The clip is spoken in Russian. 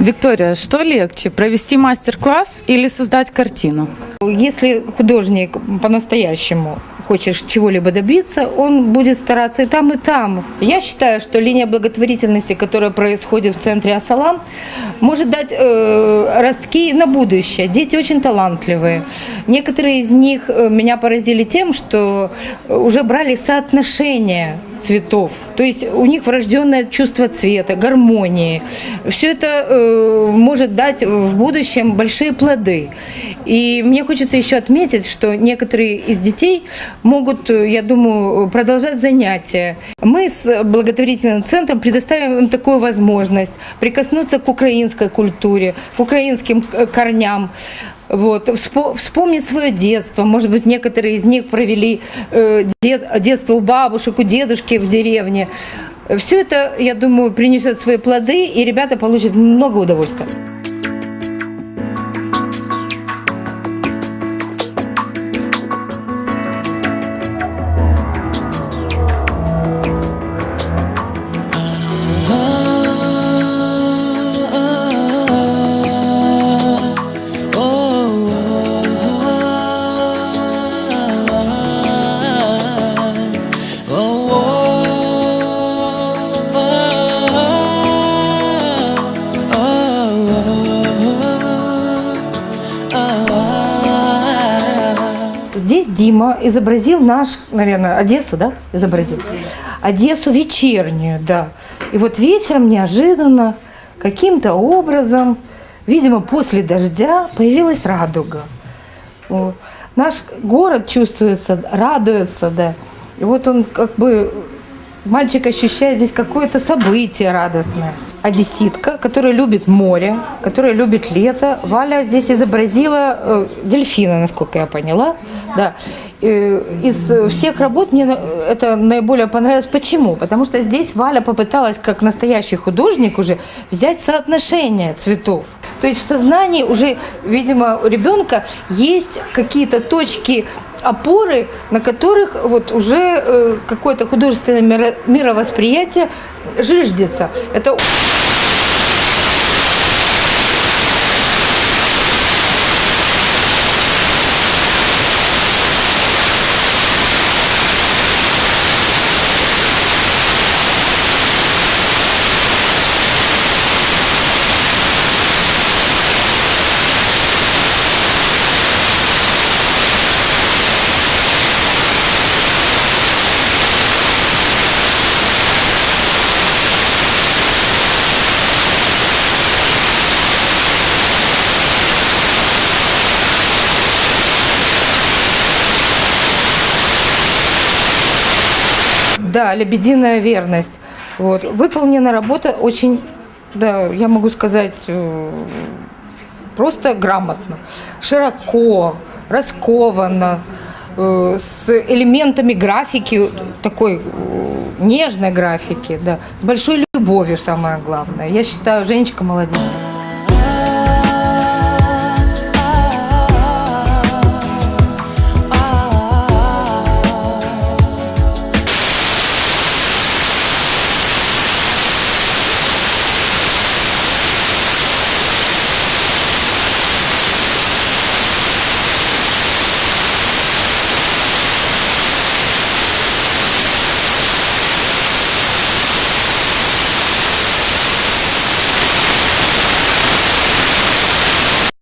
Виктория, что легче, провести мастер-класс или создать картину? Если художник по-настоящему хочет чего-либо добиться, он будет стараться и там, и там. Я считаю, что линия благотворительности, которая происходит в центре Асалам, может дать э, ростки на будущее. Дети очень талантливые. Некоторые из них э, меня поразили тем, что уже брали соотношение цветов. То есть у них врожденное чувство цвета, гармонии. Все это э, может дать в будущем большие плоды. И мне хочется еще отметить, что некоторые из детей могут, э, я думаю, продолжать занятия. Мы с благотворительным центром предоставим им такую возможность прикоснуться к украинской культуре, к украинским э, корням. Вот, вспо- вспомнить свое детство. Может быть, некоторые из них провели э, дет- детство у бабушек, у дедушки в деревне. Все это, я думаю, принесет свои плоды, и ребята получат много удовольствия. Здесь Дима изобразил наш, наверное, Одессу, да, изобразил? Одессу вечернюю, да. И вот вечером неожиданно, каким-то образом, видимо, после дождя появилась радуга. Вот. Наш город чувствуется, радуется, да. И вот он как бы, мальчик ощущает здесь какое-то событие радостное. Одесситка, которая любит море, которая любит лето. Валя здесь изобразила э, дельфина, насколько я поняла. Да. Э, из всех работ мне на- это наиболее понравилось. Почему? Потому что здесь Валя попыталась, как настоящий художник уже, взять соотношение цветов. То есть в сознании уже, видимо, у ребенка есть какие-то точки опоры, на которых вот уже э, какое-то художественное миро- мировосприятие жиждется. Это Да, лебединая верность. Вот. Выполнена работа очень, да, я могу сказать, э, просто грамотно, широко, раскованно, э, с элементами графики, такой э, нежной графики, да, с большой любовью, самое главное. Я считаю, Женечка молодец.